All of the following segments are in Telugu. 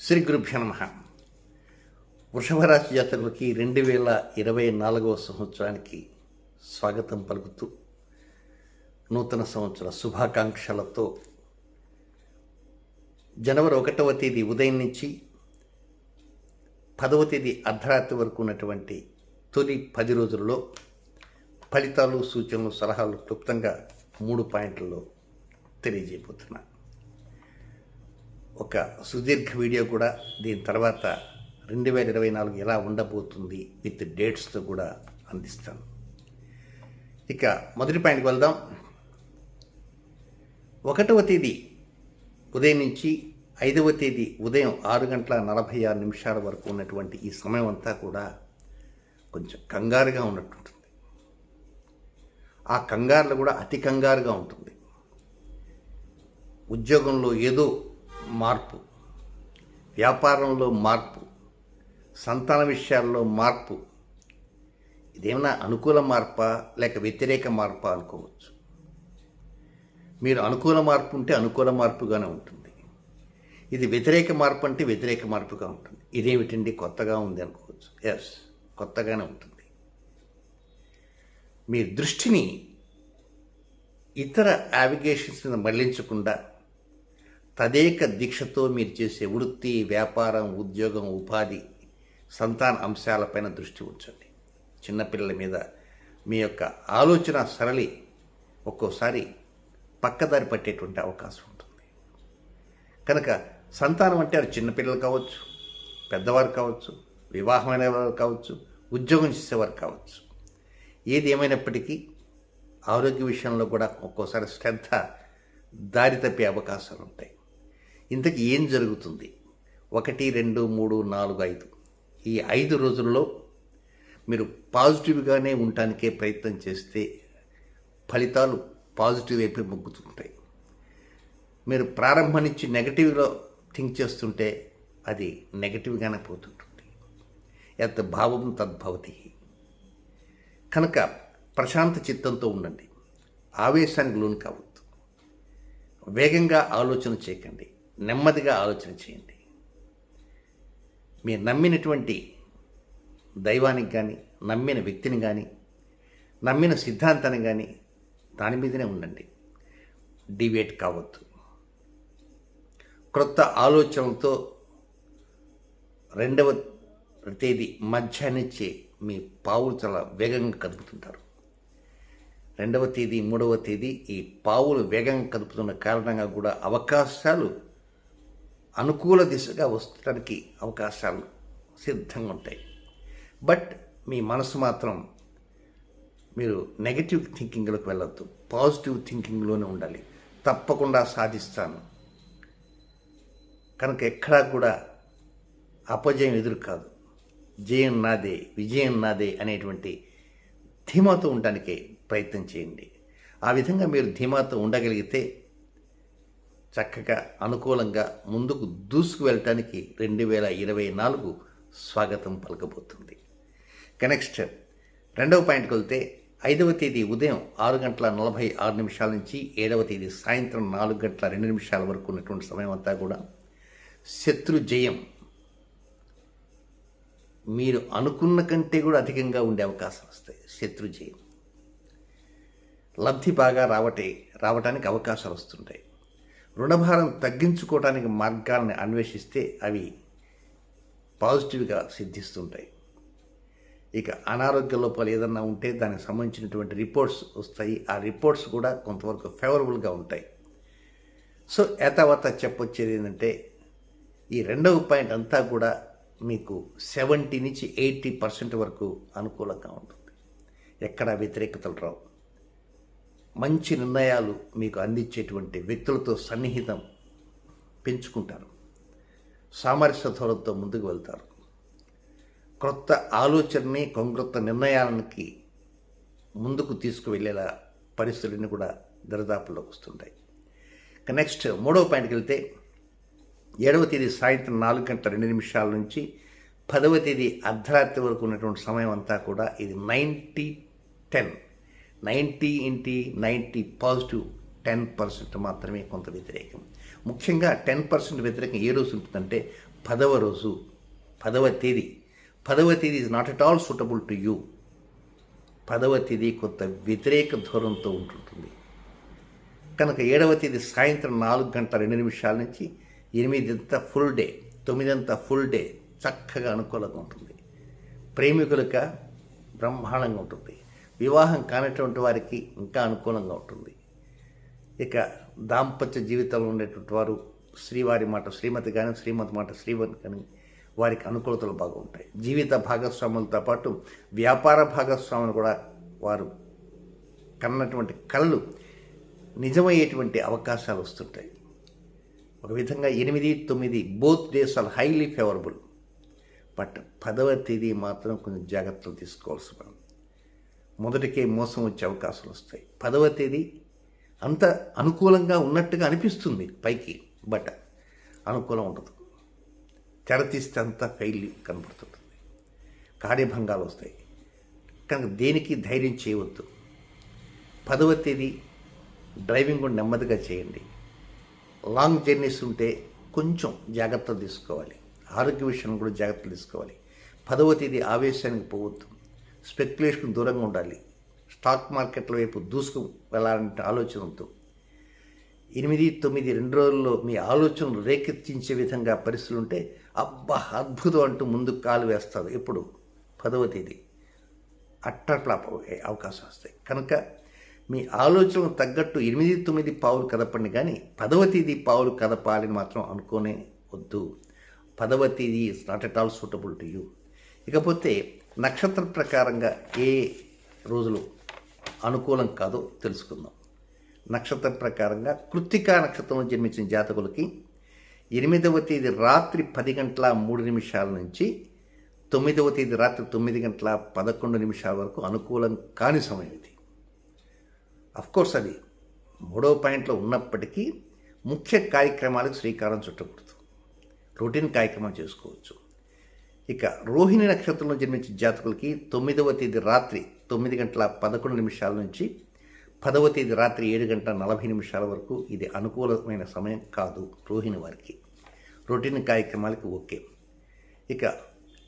శ్రీ గురుభ్య నమ. వృషభ రాశి జాతకులకి రెండు వేల ఇరవై నాలుగవ సంవత్సరానికి స్వాగతం పలుకుతూ నూతన సంవత్సర శుభాకాంక్షలతో జనవరి ఒకటవ తేదీ ఉదయం నుంచి పదవ తేదీ అర్ధరాత్రి వరకు ఉన్నటువంటి తొలి పది రోజుల్లో ఫలితాలు సూచనలు సలహాలు క్లుప్తంగా మూడు పాయింట్లలో తెలియజేయబోతున్నాను ఒక సుదీర్ఘ వీడియో కూడా దీని తర్వాత రెండు వేల ఇరవై నాలుగు ఎలా ఉండబోతుంది విత్ డేట్స్తో కూడా అందిస్తాను. ఇక మొదటి పాయింట్కి వెళ్దాం. ఒకటవ తేదీ ఉదయం నుంచి ఐదవ తేదీ ఉదయం ఆరు గంటల నలభై ఆరు నిమిషాల వరకు ఉన్నటువంటి ఈ సమయం అంతా కూడా కొంచెం కంగారుగా ఉన్నట్టుంటుంది. ఆ కంగారులో కూడా అతి కంగారుగా ఉంటుంది. ఉద్యోగంలో ఏదో మార్పు. వ్యాపారంలో మార్పు. సంతాన విషయాల్లో మార్పు. ఇదేమైనా అనుకూల మార్ప లేక వ్యతిరేక మార్ప అనుకోవచ్చు? మీరు అనుకూల మార్పు ఉంటే అనుకూల మార్పుగానే ఉంటుంది. ఇది వ్యతిరేక మార్పు అంటే వ్యతిరేక మార్పుగా ఉంటుంది. ఇదేమిటండి కొత్తగా ఉంది అనుకోవచ్చు? ఎస్ కొత్తగానే ఉంటుంది. మీ దృష్టిని ఇతర యావిగేషన్స్ మీద మళ్ళించకుండా తదేక దీక్షతో మీరు చేసే వృత్తి వ్యాపారం ఉద్యోగం ఉపాధి సంతాన అంశాలపైన దృష్టి ఉంచండి. చిన్నపిల్లల మీద మీ యొక్క ఆలోచన సరళి ఒక్కోసారి పక్కదారి పట్టేటువంటి అవకాశం ఉంటుంది. కనుక సంతానం అంటే వారు చిన్నపిల్లలు కావచ్చు పెద్దవారు కావచ్చు వివాహమైన వారు కావచ్చు ఉద్యోగం చేసేవారు కావచ్చు. ఏది ఏమైనప్పటికీ ఆరోగ్య విషయంలో కూడా ఒక్కోసారి శ్రద్ధ దారి తప్పే అవకాశాలు ఉంటాయి. ఇంతకీ ఏం జరుగుతుంది? ఒకటి రెండు మూడు నాలుగు ఐదు. ఈ ఐదు రోజుల్లో మీరు పాజిటివ్గానే ఉండటానికే ప్రయత్నం చేస్తే ఫలితాలు పాజిటివ్ వైపు మొగ్గుతుంటాయి. మీరు ప్రారంభం నుంచి నెగటివ్లో థింక్ చేస్తుంటే అది నెగటివ్గానే పోతుంటుంది. యత్ భావం తద్భవతి కనుక ప్రశాంత చిత్తంతో ఉండండి. ఆవేశానికి లోను కావద్దు. వేగంగా ఆలోచన చేయకండి. నెమ్మదిగా ఆలోచన చేయండి. మీరు నమ్మినటువంటి దైవానికి కానీ నమ్మిన వ్యక్తిని కానీ నమ్మిన సిద్ధాంతాన్ని కానీ దాని మీదనే ఉండండి. డివేట్ కావద్దు. క్రొత్త ఆలోచనలతో రెండవ తేదీ మధ్యాహ్నించి మీ పావులు చాలా వేగంగా కదుపుతుంటారు. రెండవ తేదీ మూడవ తేదీ ఈ పావులు వేగంగా కదుపుతున్న కారణంగా కూడా అవకాశాలు అనుకూల దిశగా వస్తడానికి అవకాశాలు సిద్ధంగా ఉంటాయి బట్ మీ మనసు మాత్రం మీరు నెగటివ్ థింకింగ్లోకి వెళ్ళొద్దు. పాజిటివ్ థింకింగ్లోనే ఉండాలి. తప్పకుండా సాధిస్తాను. కనుక ఎక్కడా కూడా అపజయం ఎదురు కాదు. జయం నాదే విజయం నాదే అనేటువంటి ధీమాతో ఉండడానికే ప్రయత్నం చేయండి. ఆ విధంగా మీరు ధీమాతో ఉండగలిగితే చక్కగా అనుకూలంగా ముందుకు దూసుకు వెళ్ళటానికి రెండు వేల ఇరవై నాలుగు స్వాగతం పలకబోతుంది. ఇక నెక్స్ట్ రెండవ పాయింట్కి వెళ్తే ఐదవ తేదీ ఉదయం ఆరు గంటల నలభై ఆరు నిమిషాల నుంచి ఏడవ తేదీ సాయంత్రం నాలుగు గంటల రెండు నిమిషాల వరకు ఉన్నటువంటి సమయం అంతా కూడా శత్రు జయం. మీరు అనుకున్న కంటే కూడా అధికంగా ఉండే అవకాశం వస్తాయి శత్రు జయం. లబ్ధి బాగా రావటే రావటానికి అవకాశాలు వస్తుంటాయి. రుణభారం తగ్గించుకోవడానికి మార్గాలను అన్వేషిస్తే అవి పాజిటివ్గా సిద్ధిస్తుంటాయి. ఇక అనారోగ్య లోపాలు ఏదన్నా ఉంటే దానికి సంబంధించినటువంటి రిపోర్ట్స్ వస్తాయి. ఆ రిపోర్ట్స్ కూడా కొంతవరకు ఫేవరబుల్గా ఉంటాయి. సో ఏతావత చెప్పొచ్చేది ఏంటంటే ఈ రెండవ పాయింట్ అంతా కూడా మీకు సెవెంటీ నుంచి ఎయిటీ పర్సెంట్ వరకు అనుకూలంగా ఉంటుంది. ఎక్కడ వ్యతిరేకతలు రావు. మంచి నిర్ణయాలు మీకు అందించేటువంటి వ్యక్తులతో సన్నిహితం పెంచుకుంటారు. సామరస్య ధోరణితో ముందుకు వెళ్తారు. క్రొత్త ఆలోచనని కొంక్రొత్త నిర్ణయాలకి ముందుకు తీసుకువెళ్ళేలా పరిస్థితులన్నీ కూడా దరిదాపుల్లోకి వస్తుంటాయి. నెక్స్ట్ మూడవ పాయింట్కి వెళ్తే ఏడవ తేదీ సాయంత్రం నాలుగు గంటల రెండు నిమిషాల నుంచి పదవ తేదీ అర్ధరాత్రి వరకు ఉన్నటువంటి సమయం అంతా కూడా ఇది నైంటీ టెన్ నైంటీ ఇంటి నైంటీ పాజిటివ్ టెన్ పర్సెంట్ మాత్రమే కొంత వ్యతిరేకం. ముఖ్యంగా టెన్ పర్సెంట్ వ్యతిరేకం ఏ రోజు ఉంటుందంటే పదవ రోజు పదవ తేదీ. పదవ తేదీ is not at all suitable to you పదవ తేదీ కొంత వ్యతిరేక ధోరణితో ఉంటుంటుంది. కనుక ఏడవ తేదీ సాయంత్రం నాలుగు గంటల రెండు నిమిషాల నుంచి ఎనిమిదంతా ఫుల్ డే తొమ్మిదంతా ఫుల్ డే చక్కగా అనుకూలంగా ఉంటుంది. ప్రేమికులక బ్రహ్మాండంగా ఉంటుంది. వివాహం కానటువంటి వారికి ఇంకా అనుకూలంగా ఉంటుంది. ఇక దాంపత్య జీవితంలో ఉండేటువంటి వారు శ్రీవారి మాట శ్రీమతి కానీ శ్రీమతి మాట శ్రీమతి కానీ వారికి అనుకూలతలు బాగా ఉంటాయి. జీవిత భాగస్వాములతో పాటు వ్యాపార భాగస్వాములు కూడా వారు కన్నటువంటి కళ్ళు నిజమయ్యేటువంటి అవకాశాలు వస్తుంటాయి. ఒక విధంగా ఎనిమిది తొమ్మిది both days are highly favourable. But పదవ తేదీ మాత్రం కొంచెం జాగ్రత్తలు తీసుకోవాల్సి మనం మొదటికే మోసం వచ్చే అవకాశాలు వస్తాయి. పదవ తేదీ అంత అనుకూలంగా ఉన్నట్టుగా అనిపిస్తుంది పైకి బట్ అనుకూలం ఉండదు. తెరతీస్తే అంతా ఫెయిల్ కనబడుతుంటుంది కార్యభంగాలు వస్తాయి. కనుక దేనికి ధైర్యం చేయవద్దు. పదవ తేదీ డ్రైవింగ్ కూడా నెమ్మదిగా చేయండి. లాంగ్ జర్నీస్ ఉంటే కొంచెం జాగ్రత్తలు తీసుకోవాలి. ఆరోగ్య విషయంలో కూడా జాగ్రత్తలు తీసుకోవాలి. పదవ తేదీ ఆవేశానికి పోవద్దు. స్పెక్యులేషన్ దూరంగా ఉండాలి. స్టాక్ మార్కెట్ల వైపు దూసుకు వెళ్ళాలంటే ఆలోచనతో ఎనిమిది తొమ్మిది రెండు రోజుల్లో మీ ఆలోచనలు రేకెత్తించే విధంగా పరిస్థితులు ఉంటే అబ్బా అద్భుతం అంటూ ముందుకు కాలు వేస్తారు. ఎప్పుడు? పదవ తేదీ. అట్టట్లాప అవకాశం వస్తాయి. కనుక మీ ఆలోచనకు తగ్గట్టు ఎనిమిది తొమ్మిది పావులు కదపండి కానీ పదవ తేదీ పావులు కదపాలని మాత్రం అనుకోనే వద్దు. పదవ తేదీ is not at all suitable to you. ఇకపోతే నక్షత్ర ప్రకారంగా ఏ రోజులు అనుకూలం కాదో తెలుసుకుందాం. నక్షత్రం ప్రకారంగా కృత్తికా నక్షత్రంలో జన్మించిన జాతకులకి ఎనిమిదవ తేదీ రాత్రి పది గంటల మూడు నిమిషాల నుంచి తొమ్మిదవ తేదీ రాత్రి తొమ్మిది గంటల పదకొండు నిమిషాల వరకు అనుకూలం కాని సమయం ఇది. కోర్స్ అది మూడవ పాయింట్లో ఉన్నప్పటికీ ముఖ్య కార్యక్రమాలకు శ్రీకారం చుట్టకూడదు. రొటీన్ కార్యక్రమం చేసుకోవచ్చు. ఇక రోహిణి నక్షత్రంలో జన్మించిన జాతకులకి తొమ్మిదవ తేదీ రాత్రి తొమ్మిది గంటల పదకొండు నిమిషాల నుంచి పదవ తేదీ రాత్రి ఏడు గంటల నలభై నిమిషాల వరకు ఇది అనుకూలమైన సమయం కాదు రోహిణి వారికి. రొటీన్ కార్యక్రమాలకి ఓకే. ఇక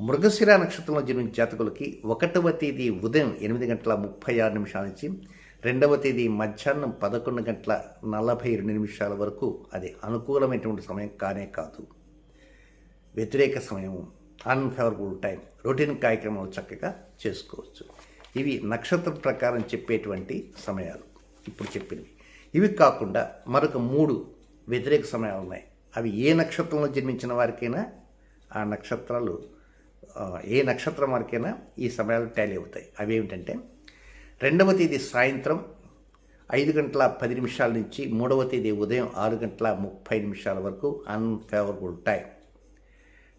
మృగశిర నక్షత్రంలో జన్మించిన జాతకులకి ఒకటవ తేదీ ఉదయం ఎనిమిది గంటల ముప్పై ఆరు నిమిషాల నుంచి రెండవ తేదీ మధ్యాహ్నం పదకొండు గంటల నలభై రెండు నిమిషాల వరకు అది అనుకూలమైనటువంటి సమయం కానే కాదు. వ్యతిరేక సమయం అన్ఫేవరబుల్ టైం రొటీన్ కార్యక్రమాలు చక్కగా చేసుకోవచ్చు. ఇవి నక్షత్రం ప్రకారం చెప్పేటువంటి సమయాలు. ఇప్పుడు చెప్పినవి ఇవి కాకుండా మరొక మూడు వ్యతిరేక సమయాలు ఉన్నాయి. అవి ఏ నక్షత్రంలో జన్మించిన వారికైనా ఆ నక్షత్రాలు ఏ నక్షత్రం వారికైనా ఈ సమయాలు టాలీ అవుతాయి. అవి ఏమిటంటే రెండవ తేదీ సాయంత్రం ఐదు గంటల పది నిమిషాల నుంచి మూడవ తేదీ ఉదయం ఆరు గంటల ముప్పై నిమిషాల వరకు అన్ఫేవరబుల్ టైం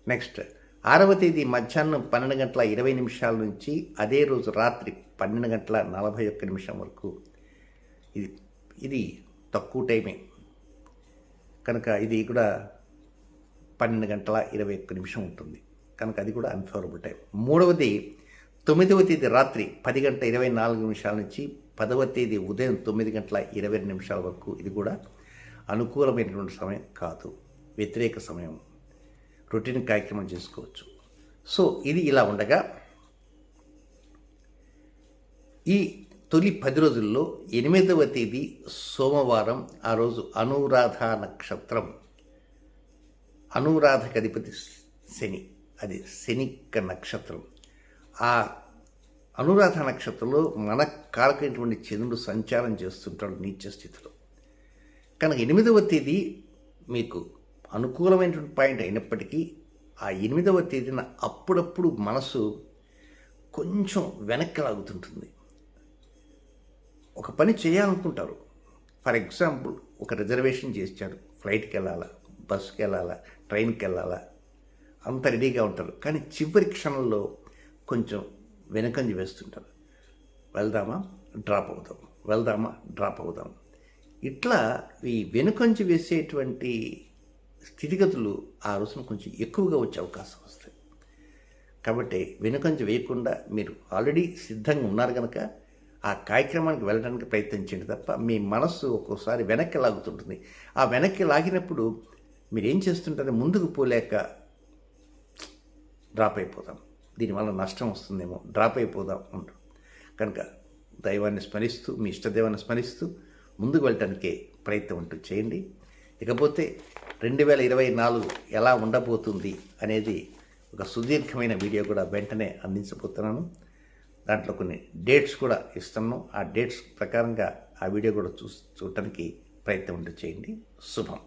నెక్స్ట్ ఆరవ తేదీ మధ్యాహ్నం పన్నెండు గంటల ఇరవై నిమిషాల నుంచి అదే రోజు రాత్రి పన్నెండు గంటల నలభై ఒక్క నిమిషం వరకు. ఇది ఇది తక్కువ టైమే. కనుక ఇది కూడా పన్నెండు గంటల ఇరవై ఒక్క నిమిషం ఉంటుంది. కనుక అది కూడా అన్ఫేవరబుల్ టైం మూడవది తొమ్మిదవ తేదీ రాత్రి పది గంటల ఇరవై నాలుగు నిమిషాల నుంచి పదవ తేదీ ఉదయం తొమ్మిది గంటల ఇరవై రెండు నిమిషాల వరకు ఇది కూడా అనుకూలమైనటువంటి సమయం కాదు. వ్యతిరేక సమయం. రొటీన్ కార్యక్రమం చేసుకోవచ్చు. సో ఇది ఇలా ఉండగా ఈ తొలి పది రోజుల్లో ఎనిమిదవ తేదీ సోమవారం ఆ రోజు అనురాధ నక్షత్రం. అనురాధ అధిపతి శని అది శనిక్క నక్షత్రం. ఆ అనురాధ నక్షత్రంలో మన కారకమైనటువంటి చంద్రుడు సంచారం చేస్తుంటాడు నీచ స్థితిలో కనుక ఎనిమిదవ తేదీ మీకు అనుకూలమైనటువంటి పాయింట్ అయినప్పటికీ ఆ ఎనిమిదవ తేదీన అప్పుడప్పుడు మనసు కొంచెం వెనక్కి లాగుతుంటుంది. ఒక పని చేయాలనుకుంటారు. ఫర్ ఎగ్జాంపుల్ ఒక రిజర్వేషన్ చేశారు. ఫ్లైట్కి వెళ్ళాలా? బస్కి వెళ్ళాలా? ట్రైన్కి వెళ్ళాలా? అంత రెడీగా ఉంటారు. కానీ చివరి క్షణంలో కొంచెం వెనకంజి వేస్తుంటారు. వెళ్దామా? డ్రాప్ అవుదాం. వెళ్దామా? డ్రాప్ అవుదాం. ఇట్లా ఈ వెనుకంజి వేసేటువంటి స్థితిగతులు ఆ రోజున కొంచెం ఎక్కువగా వచ్చే అవకాశం వస్తాయి. కాబట్టి వెనుకంజ వేయకుండా మీరు ఆల్రెడీ సిద్ధంగా ఉన్నారు కనుక ఆ కార్యక్రమానికి వెళ్ళడానికి ప్రయత్నించండి తప్ప మీ మనస్సు ఒక్కోసారి వెనక్కి లాగుతుంటుంది. ఆ వెనక్కి లాగినప్పుడు మీరు ఏం చేస్తుంటారు ముందుకు పోలేక డ్రాప్ అయిపోతాం. దీనివల్ల నష్టం వస్తుందేమో డ్రాప్ అయిపోదాం ఉంటాం కనుక దైవాన్ని స్మరిస్తూ మీ ఇష్టదైవాన్ని స్మరిస్తూ ముందుకు వెళ్ళటానికే ప్రయత్నం అంటూ చేయండి. ఇకపోతే రెండు వేల ఇరవై నాలుగు ఎలా ఉండబోతుంది అనేది ఒక సుదీర్ఘమైన వీడియో కూడా వెంటనే అందించబోతున్నాను. దాంట్లో కొన్ని డేట్స్ కూడా ఇస్తున్నాను. ఆ డేట్స్ ప్రకారంగా ఆ వీడియో కూడా చూ చూడటానికి ప్రయత్నం ఉంటే చేయండి. శుభం.